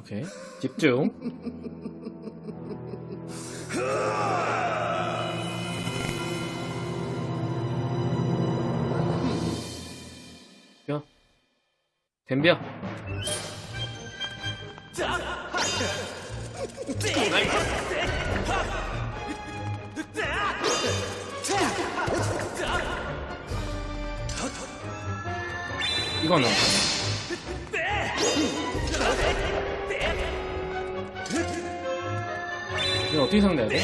오케이. 집중. 야. 덤벼. 이거는 이거 어떻게 상대해야 돼?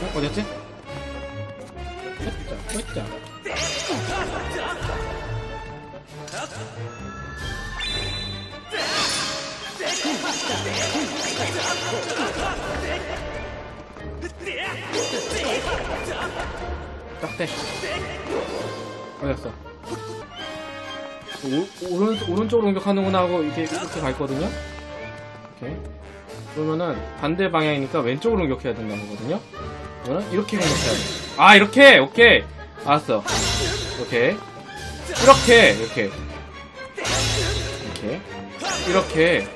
어, 어디였지? 했자, 했자. 딱대. 어디였어? 오, 오른, 오른쪽으로 공격하는구나 하고 이렇게, 이렇게 가 있거든요? 그러면은 반대 방향이니까 왼쪽으로 공격해야 된다는 거거든요? 그러면 이렇게 공격해야 돼. 아, 이렇게! 오케이! 알았어. 오케이. 이렇게! 이렇게. 이렇게. 이렇게.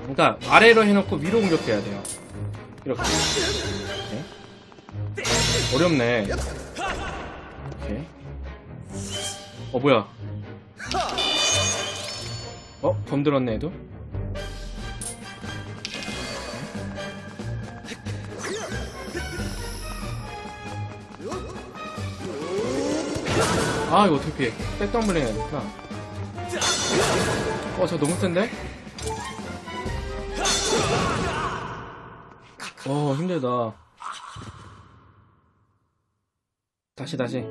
그러니까 아래로 해놓고 위로 공격해야 돼요. 이렇게. 어렵네. 오케이. 어, 뭐야. 어? 덤 들었네, 얘도? 아, 이거 어떻게 피해. 백덤블링 해야겠구나. 어, 저 너무 센데? 어, 힘들다. 다시, 다시.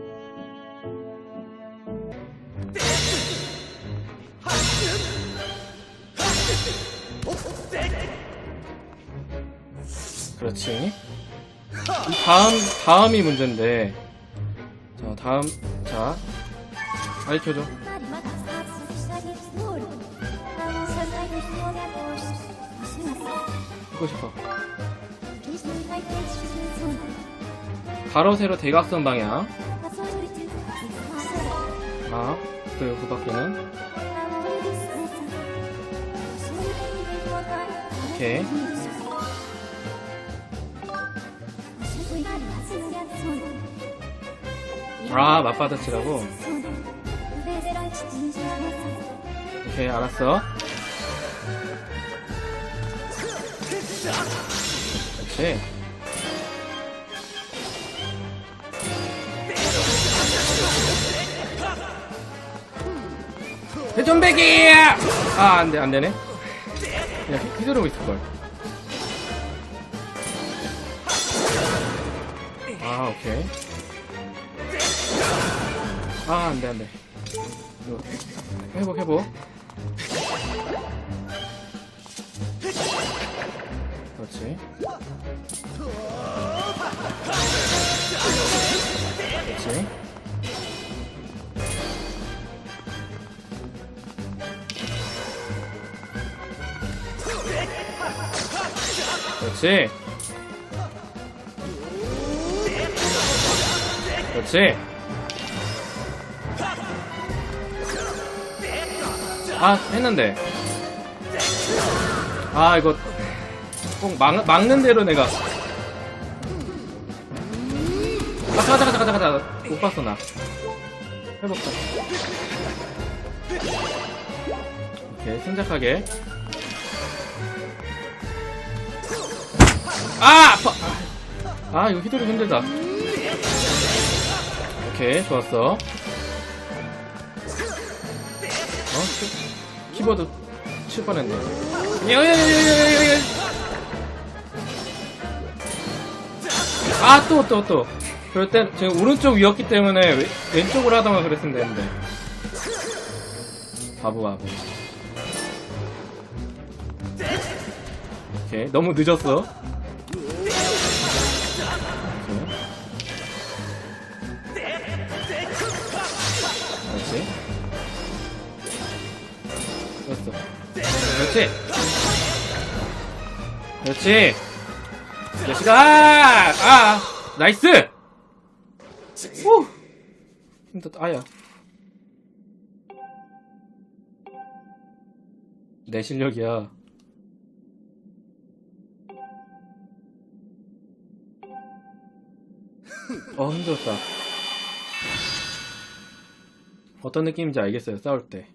그렇지. 이 다음, 다음이 문제인데. 자, 다음, 자. 알려줘. 듣고 싶어. 가로, 세로, 대각선 방향. 아, 그리고 그 밖에는. 오케이. 아, 맞받아치라고? 오케이, 알았어. 그렇지. 회전배기! 아, 안 돼, 안 되네. 그냥 휘- 휘두르고 있을걸. 아, 오케이. 아, 안 돼, 안 돼. 이거 회복, 회복. 그렇지. 그렇지. 그렇지. 그렇지. 아, 했는데. 아, 이거 꼭 막, 막는 대로 내가. 아, 가자, 가자, 가자, 가자. 못 봤어, 나. 해볼까. 오케이, 침착하게. 아! 아파! 아, 이거 휘두르기 힘들다. 오케이, 좋았어. 어? 키- 키보드 칠 뻔했네. 야야야야야야야! 아, 또, 또, 또. 그럴 땐, 지금 오른쪽 위였기 때문에 왼- 왼쪽으로 하다가 그랬으면 되는데. 바보, 바보. 오케이, 너무 늦었어. 됐어. 그렇지. 그렇지. 자식아! 아! 아! 나이스! 후! 힘들다, 아야. 내 실력이야. 어, 힘들었다. 어떤 느낌인지 알겠어요, 싸울 때.